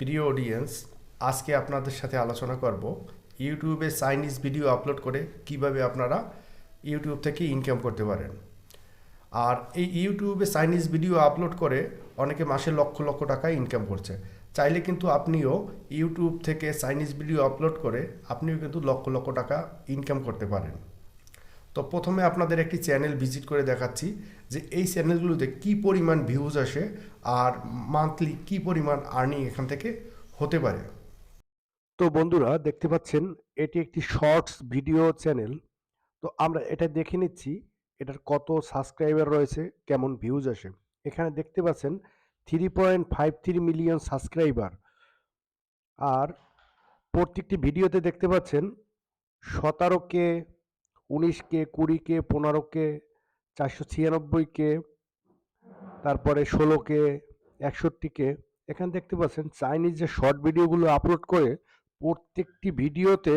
প্রিয় অডিয়েন্স আজকে আপনাদের সাথে আলোচনা করব ইউটিউবে চাইনিজ ভিডিও আপলোড করে কীভাবে আপনারা ইউটিউব থেকে ইনকাম করতে পারেন। আর এই ইউটিউবে চাইনিজ ভিডিও আপলোড করে অনেকে মাসে লক্ষ লক্ষ টাকা ইনকাম করছে। চাইলে কিন্তু আপনিও ইউটিউব থেকে চাইনিজ ভিডিও আপলোড করে আপনিও কিন্তু লক্ষ লক্ষ টাকা ইনকাম করতে পারেন। তো প্রথমে আপনাদের একটি চ্যানেল ভিজিট করে দেখাচ্ছি। যে এই চ্যানেলগুলোতে কি পরিমাণ ভিউজ আসে আর মান্থলি কি পরিমাণ আর্নিং এখান থেকে হতে পারে। তো বন্ধুরা, দেখতে পাচ্ছেন, এটি একটি শর্টস ভিডিও চ্যানেল তো আমরা এটা দেখে নিচ্ছি, এটার কত সাবস্ক্রাইবার রয়েছে, কেমন ভিউজ আসে। এখানে দেখতে পাচ্ছেন three point five three million subscriber আর প্রত্যেকটি ভিডিওতে দেখতে পাচ্ছেন, সতেরো কে, উনিশ কে, কুড়ি কে, পনেরো কে চারশো ছিয়ানব্বই কে, তারপরে ষোলো কে, একষট্টি কে। এখানে দেখতে পাচ্ছেন চাইনিজ যে শর্ট ভিডিওগুলো আপলোড করে, প্রত্যেকটি ভিডিওতে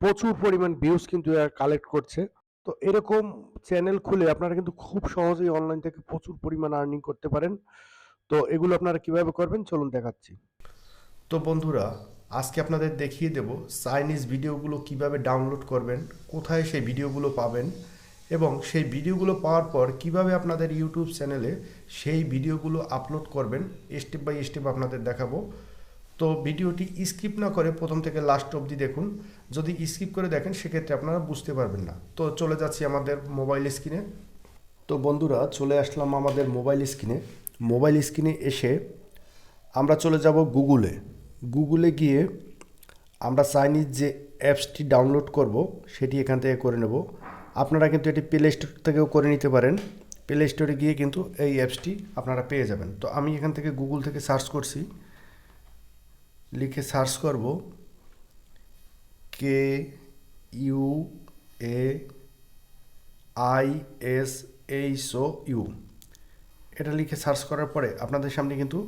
প্রচুর পরিমাণ ভিউজ কিন্তু এরা কালেক্ট করছে। তো এরকম চ্যানেল খুলে আপনারা কিন্তু খুব সহজেই অনলাইন থেকে প্রচুর পরিমাণ আর্নিং করতে পারেন। তো এগুলো আপনারা কীভাবে করবেন? চলুন দেখাচ্ছি। তো বন্ধুরা, আজকে আপনাদের দেখিয়ে দেব চাইনিজ ভিডিওগুলো কীভাবে ডাউনলোড করবেন, কোথায় সেই ভিডিওগুলো পাবেন এবং সেই ভিডিওগুলো পাওয়ার পর কীভাবে আপনাদের ইউটিউব চ্যানেলে সেই ভিডিওগুলো আপলোড করবেন স্টেপ বাই স্টেপ আপনাদের দেখাবো। তো ভিডিওটি স্কিপ না করে প্রথম থেকে লাস্ট অবধি দেখুন। যদি স্কিপ করে দেখেন, সেক্ষেত্রে আপনারা বুঝতে পারবেন না। তো চলে যাচ্ছি আমাদের মোবাইল স্ক্রিনে তো বন্ধুরা, চলে আসলাম আমাদের মোবাইল স্ক্রিনে মোবাইল স্ক্রিনে এসে আমরা চলে যাব গুগলে গুগলে গিয়ে আমরা চাইনিজ যে অ্যাপসটি ডাউনলোড করব, সেটি এখান থেকে করে নেব। আপনারা কিন্তু এটি প্লে স্টোর থেকেও করে নিতে পারেন। প্লে স্টোরে গিয়ে কিন্তু এই অ্যাপসটি আপনারা পেয়ে যাবেন। তো আমি এখান থেকে গুগল থেকে সার্চ করছি। লিখে সার্চ করব। K U A I S H O U এটা লিখে সার্চ করার পরে আপনাদের সামনে কিন্তু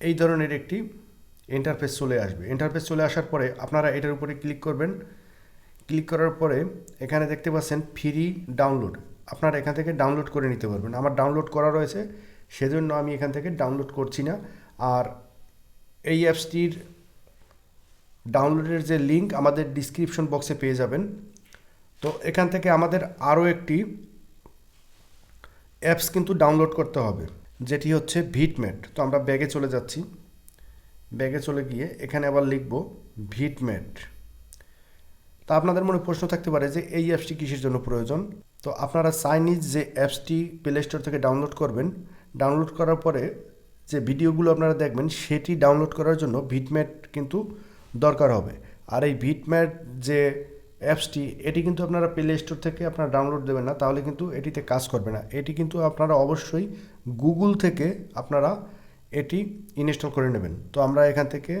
এই ধরনের একটি ইন্টারফেস চলে আসবে। ইন্টারফেস চলে আসার পরে আপনারা এটার উপরে ক্লিক করবেন। ক্লিক করার পরে এখানে দেখতে পাচ্ছেন ফ্রি ডাউনলোড। আপনারা এখান থেকে ডাউনলোড করে নিতে পারবেন। আমার ডাউনলোড করা রয়েছে, সেজন্য আমি এখান থেকে ডাউনলোড করছি না। আর এই অ্যাপসটির ডাউনলোডের যে লিঙ্ক আমাদের ডিসক্রিপশন বক্সে পেয়ে যাবেন। তো এখান থেকে আমাদের আরও একটি অ্যাপস কিন্তু ডাউনলোড করতে হবে, যেটি হচ্ছে ভিটমেট তো আমরা ব্যাগে চলে যাচ্ছি। ব্যাগে চলে গিয়ে এখানে আবার লিখব ভিটমেট তা আপনাদের মনে প্রশ্ন থাকতে পারে যে এই অ্যাপসটি কিসের জন্য প্রয়োজন? তো আপনারা চাইনিজ যে অ্যাপসটি প্লে স্টোর থেকে ডাউনলোড করবেন ডাউনলোড করার পরে যে ভিডিওগুলো আপনারা দেখবেন, সেটি ডাউনলোড করার জন্য ভিটম্যাট কিন্তু দরকার হবে। আর এই ভিটম্যাট যে অ্যাপসটি, এটি কিন্তু আপনারা প্লে স্টোর থেকে আপনারা ডাউনলোড দেবেন না, তাহলে কিন্তু এটিতে কাজ করবে না। এটি কিন্তু আপনারা অবশ্যই গুগল থেকে আপনারা এটি ইনস্টল করে নেবেন। তো আমরা এখান থেকে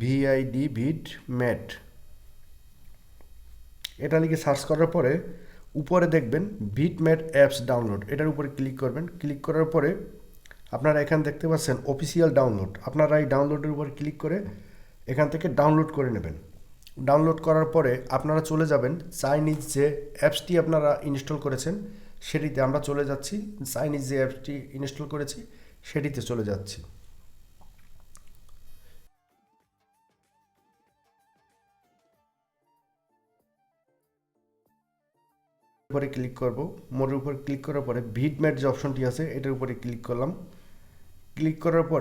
ভিআইডি ভিট ম্যাট এটা লিখে সার্চ করার পরে উপরে দেখবেন ভিটম্যাট অ্যাপস ডাউনলোড এটার উপরে ক্লিক করবেন। ক্লিক করার পরে আপনারা এখানে দেখতে পাচ্ছেন অফিসিয়াল ডাউনলোড আপনারা এই ডাউনলোডের উপর ক্লিক করে এখান থেকে ডাউনলোড করে নেবেন। ডাউনলোড করার পরে আপনারা চলে যাবেন চাইনিজ যে অ্যাপসটি আপনারা ইনস্টল করেছেন, সেটিতে আমরা চলে যাচ্ছি। চাইনিজ যে অ্যাপসটি ইনস্টল করেছি, সেটিতে চলে যাচ্ছি। উপরে ক্লিক করব। মোড়ের উপর ক্লিক করার পরে ভিটম্যাট যে অপশনটি আছে, এটার উপরে ক্লিক করলাম। ক্লিক করার পর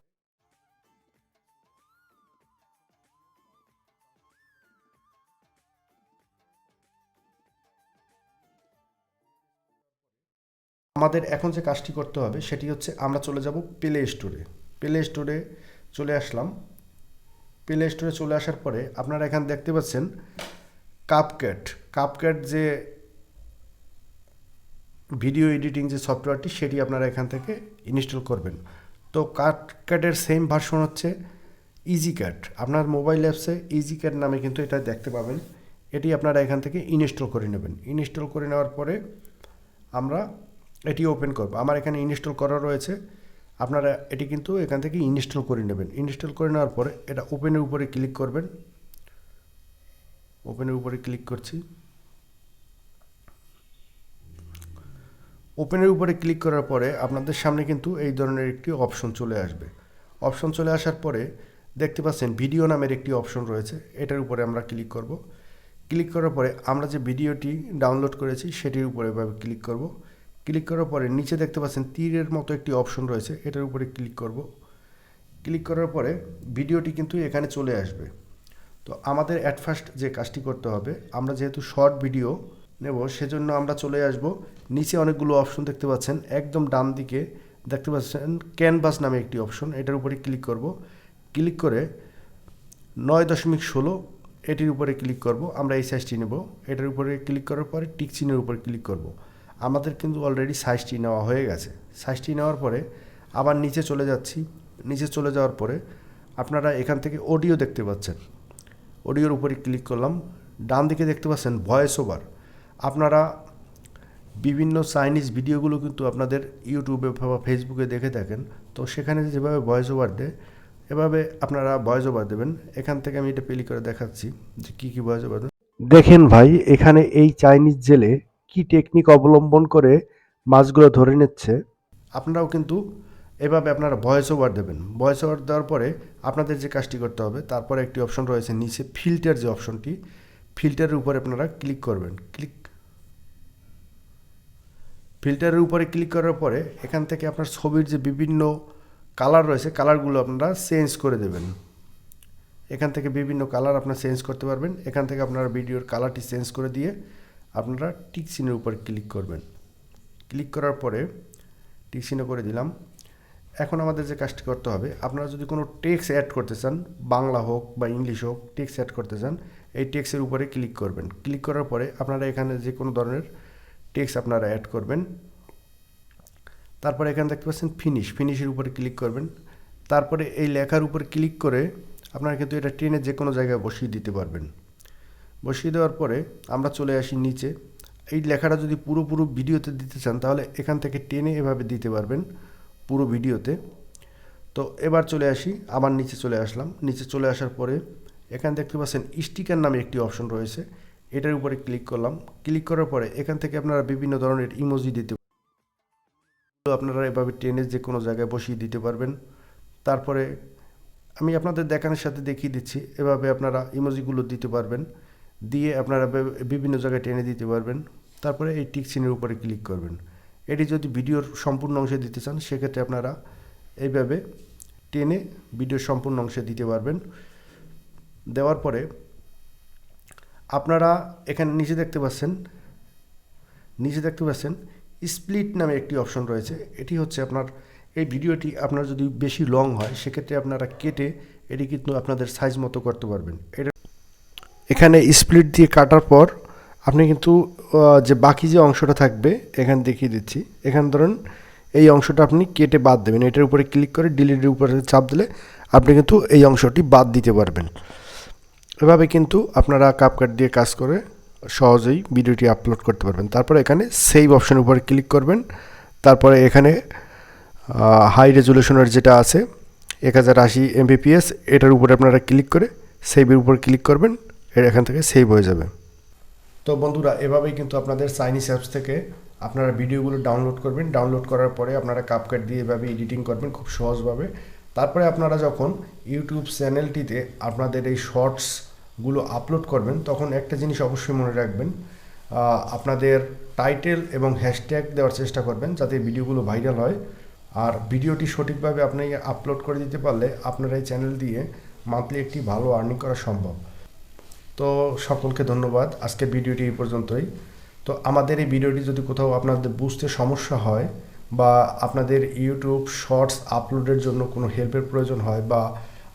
আমাদের এখন যে কাজটি করতে হবে, সেটি হচ্ছে আমরা চলে যাব প্লে স্টোরে প্লে স্টোরে চলে আসলাম। প্লে স্টোরে চলে আসার পরে আপনারা এখানে দেখতে পাচ্ছেন কাপক্যাট কাপক্যাট যে ভিডিও এডিটিং যে সফটওয়্যারটি সেটি আপনারা এখান থেকে ইনস্টল করবেন। তো কাটক্যাটের সেম ভার্সন হচ্ছে ইজি ক্যাট আপনার মোবাইল অ্যাপসে ইজি ক্যাট নামে কিন্তু এটা দেখতে পাবেন। এটি আপনারা এখান থেকে ইনস্টল করে নেবেন। ইনস্টল করে নেওয়ার পরে আমরা এটি ওপেন করব। আমার এখানে ইনস্টল করা রয়েছে। আপনারা এটি কিন্তু এখান থেকে ইনস্টল করে নেবেন। ইনস্টল করে নেওয়ার পরে এটা ওপেনের উপরে ক্লিক করবেন। ওপেনের উপরে ক্লিক করছি। ওপেনের উপরে ক্লিক করার পরে আপনাদের সামনে কিন্তু এই ধরনের একটি অপশন চলে আসবে। অপশন চলে আসার পরে দেখতে পাচ্ছেন ভিডিও নামের একটি অপশন রয়েছে, এটার উপরে আমরা ক্লিক করব। ক্লিক করার পরে আমরা যে ভিডিওটি ডাউনলোড করেছি, সেটির উপরে এভাবে ক্লিক করব। ক্লিক করার পরে নিচে দেখতে পাচ্ছেন তীরের মতো একটি অপশন রয়েছে, এটার উপরে ক্লিক করব। ক্লিক করার পরে ভিডিওটি কিন্তু এখানে চলে আসবে। তো আমাদের অ্যাট ফার্স্ট যে কাজটি করতে হবে, আমরা যেহেতু শর্ট ভিডিও নেব। সেজন্য আমরা চলে আসব। নিচে অনেকগুলো অপশন দেখতে পাচ্ছেন। একদম ডান দিকে দেখতে পাচ্ছেন ক্যানভাস নামে একটি অপশন এটার উপরে ক্লিক করব। ক্লিক করে নয় দশমিক ষোলো, এটির উপরে ক্লিক করব। আমরা এই সাইজটি নেব। এটার উপরে ক্লিক করার পরে টিক চিহ্নের উপরে ক্লিক করব। আমাদের কিন্তু অলরেডি সাইজটি নেওয়া হয়ে গেছে। সাইজটি নেওয়ার পরে আবার নিচে চলে যাচ্ছি। নিচে চলে যাওয়ার পরে আপনারা এখান থেকে অডিও দেখতে পাচ্ছেন। অডিওর উপরে ক্লিক করলাম। ডান দিকে দেখতে পাচ্ছেন ভয়েস ওভার আপনারা বিভিন্ন চাইনিজ ভিডিওগুলো কিন্তু আপনাদের ইউটিউবে বা ফেসবুকে দেখে থাকেন। তো সেখানে যেভাবে ভয়েস ওভার দেয়, এভাবে আপনারা ভয়েস ওভার দেবেন। এখান থেকে আমি এটা প্লে করে দেখাচ্ছি যে কী কী ভয়েস ওভার দেখেন ভাই, এখানে এই চাইনিজ জেলে কি টেকনিক অবলম্বন করে মাছগুলো ধরে নিচ্ছে। আপনারাও কিন্তু এভাবে আপনারা ভয়েস ওভার দেবেন। ভয়েস ওভার দেওয়ার পরে আপনাদের যে কাজটি করতে হবে, তারপরে একটি অপশন রয়েছে নিচে ফিল্টার যে অপশনটি ফিল্টারের উপরে আপনারা ক্লিক করবেন। ক্লিক ফিল্টারের উপরে ক্লিক করার পরে এখান থেকে আপনার ছবির যে বিভিন্ন কালার রয়েছে, কালারগুলো আপনারা চেঞ্জ করে দেবেন। এখান থেকে বিভিন্ন কালার আপনারা চেঞ্জ করতে পারবেন। এখান থেকে আপনারা ভিডিওর কালারটি চেঞ্জ করে দিয়ে আপনারা টিক চিহ্নের উপর ক্লিক করবেন। ক্লিক করার পরে টিক চিহ্ন করে দিলাম। এখন আমাদের যে কাজটি করতে হবে, আপনারা যদি কোনো টেক্স অ্যাড করতে চান, বাংলা হোক বা ইংলিশ হোক টেক্স অ্যাড করতে চান, এই টেক্সের উপরে ক্লিক করবেন। ক্লিক করার পরে আপনারা এখানে যে কোনো ধরনের টেক্স আপনারা অ্যাড করবেন। তারপরে এখানে দেখতে পাচ্ছেন ফিনিশ ফিনিশের উপরে ক্লিক করবেন। তারপরে এই লেখার উপর ক্লিক করে আপনারা কিন্তু এটা ট্রেনে যে কোনো জায়গায় বসিয়ে দিতে পারবেন। বসিয়ে দেওয়ার পরে আমরা চলে আসি নিচে। এই লেখাটা যদি পুরো পুরো ভিডিওতে দিতে চান তাহলে এখান থেকে টেনে এভাবে দিতে পারবেন পুরো ভিডিওতে। তো এবার চলে আসি, আবার নিচে চলে আসলাম। নিচে চলে আসার পরে এখানে দেখতে পাচ্ছেন স্টিকার নামে একটি অপশন রয়েছে। এটার উপরে ক্লিক করলাম। ক্লিক করার পরে এখান থেকে আপনারা বিভিন্ন ধরনের ইমোজি দিতে আপনারা এভাবে ট্রেনে যে কোনো জায়গায় বসিয়ে দিতে পারবেন। তারপরে আমি আপনাদের দেখানোর সাথে দেখিয়ে দিচ্ছি, এভাবে আপনারা ইমোজিগুলো দিতে পারবেন। দিয়ে আপনারা বিভিন্ন জায়গায় টেনে দিতে পারবেন। তারপরে এই টিক চিহ্নের উপরে ক্লিক করবেন। এটি যদি ভিডিওর সম্পূর্ণ অংশে দিতে চান, সেক্ষেত্রে আপনারা এইভাবে টেনে ভিডিওর সম্পূর্ণ অংশে দিতে পারবেন। দেওয়ার পরে আপনারা এখানে নিচে দেখতে পাচ্ছেন, নিচে দেখতে পাচ্ছেন স্প্লিট নামে একটি অপশন রয়েছে। এটি হচ্ছে আপনার, এই ভিডিওটি আপনার যদি বেশি লং হয়, সেক্ষেত্রে আপনারা কেটে এটি কিন্তু আপনাদের সাইজ মতো করতে পারবেন। এটা এখানে স্প্লিট দিয়ে কাটার পর আপনি কিন্তু যে বাকি যে অংশটা থাকবে, এখানে দেখিয়ে দিচ্ছি। এখানে ধরুন, এই অংশটা আপনি কেটে বাদ দেবেন। এটার উপরে ক্লিক করে ডিলিটের উপরে চাপ দিলে আপনি কিন্তু এই অংশটি বাদ দিতে পারবেন। এভাবে কিন্তু আপনারা কাপকাট দিয়ে কাজ করে সহজেই ভিডিওটি আপলোড করতে পারবেন। তারপরে এখানে সেভ অপশনের উপরে ক্লিক করবেন। তারপরে এখানে হাই রেজুলেশনের যেটা আছে, এক হাজার আশি এমবিপিএস এটার উপরে আপনারা ক্লিক করে সেভের উপর ক্লিক করবেন। এর এখান থেকে সেভ হয়ে যাবে। তো বন্ধুরা, এভাবেই কিন্তু আপনাদের চাইনিজ অ্যাপস থেকে আপনারা ভিডিওগুলো ডাউনলোড করবেন। ডাউনলোড করার পরে আপনারা কাপকাট দিয়ে এভাবে এডিটিং করবেন খুব সহজভাবে। তারপরে আপনারা যখন ইউটিউব চ্যানেলটিতে আপনাদের এই শর্টসগুলো আপলোড করবেন, তখন একটা জিনিস অবশ্যই মনে রাখবেন আপনাদের টাইটেল এবং হ্যাশট্যাগ দেওয়ার চেষ্টা করবেন যাতে ভিডিওগুলো ভাইরাল হয়। আর ভিডিওটি সঠিকভাবে আপনি আপলোড করে দিতে পারলে আপনার এই চ্যানেল দিয়ে মান্থলি একটি ভালো আর্নিং করা সম্ভব। তো সকলকে ধন্যবাদ আজকের ভিডিওটি এই পর্যন্তই। তো আমাদের এই ভিডিওটি যদি কোথাও আপনাদের বুঝতে সমস্যা হয় বা আপনাদের ইউটিউব শর্টস আপলোডের জন্য কোনো হেল্পের প্রয়োজন হয় বা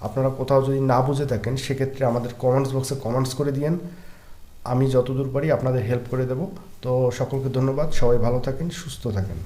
আপনারা কোথাও যদি না বুঝে থাকেন, সেক্ষেত্রে আমাদের কমেন্টস বক্সে কমেন্টস করে দিয়েন। আমি যতদূর পারি আপনাদের হেল্প করে দেব। তো সকলকে ধন্যবাদ। সবাই ভালো থাকেন, সুস্থ থাকেন।